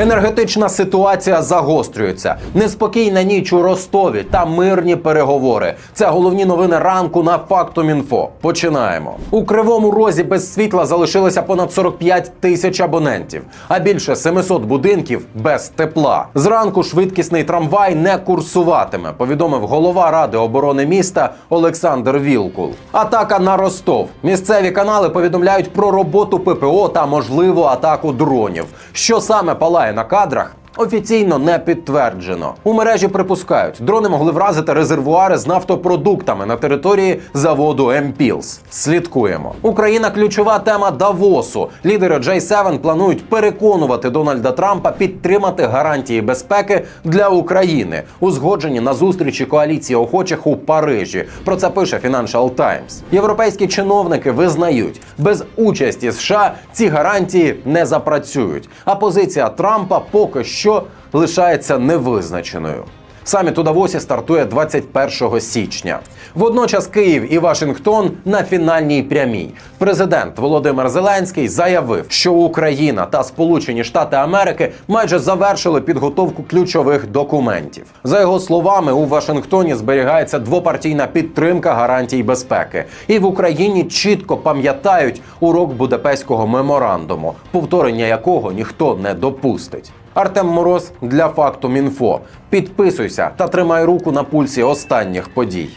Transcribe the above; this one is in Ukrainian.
Енергетична ситуація загострюється. Неспокійна ніч у Ростові та мирні переговори. Це головні новини ранку на Фактумінфо. Починаємо. У кривому розі без світла залишилося понад 45 тисяч абонентів, а більше 700 будинків без тепла. Зранку швидкісний трамвай не курсуватиме. Повідомив голова ради оборони міста Олександр Вілкул. Атака на Ростов. Місцеві канали повідомляють про роботу ППО та можливу атаку дронів. Що саме палає на кадрах? Офіційно не підтверджено. У мережі припускають, дрони могли вразити резервуари з нафтопродуктами на території заводу Емпілс. Слідкуємо. Україна ключова тема Давосу. Лідери J7 планують переконувати Дональда Трампа підтримати гарантії безпеки для України, узгоджені на зустрічі коаліції охочих у Парижі. Про це пише Financial Times. Європейські чиновники визнають, без участі США ці гарантії не запрацюють. А позиція Трампа поки що лишається невизначеною. Саміт у Давосі стартує 21 січня. Водночас Київ і Вашингтон на фінальній прямій. Президент Володимир Зеленський заявив, що Україна та Сполучені Штати Америки майже завершили підготовку ключових документів. За його словами, у Вашингтоні зберігається двопартійна підтримка гарантій безпеки, і в Україні чітко пам'ятають урок Будапештського меморандуму, повторення якого ніхто не допустить. Артем Мороз для факту Мінфо. Підписуйся та тримай руку на пульсі останніх подій.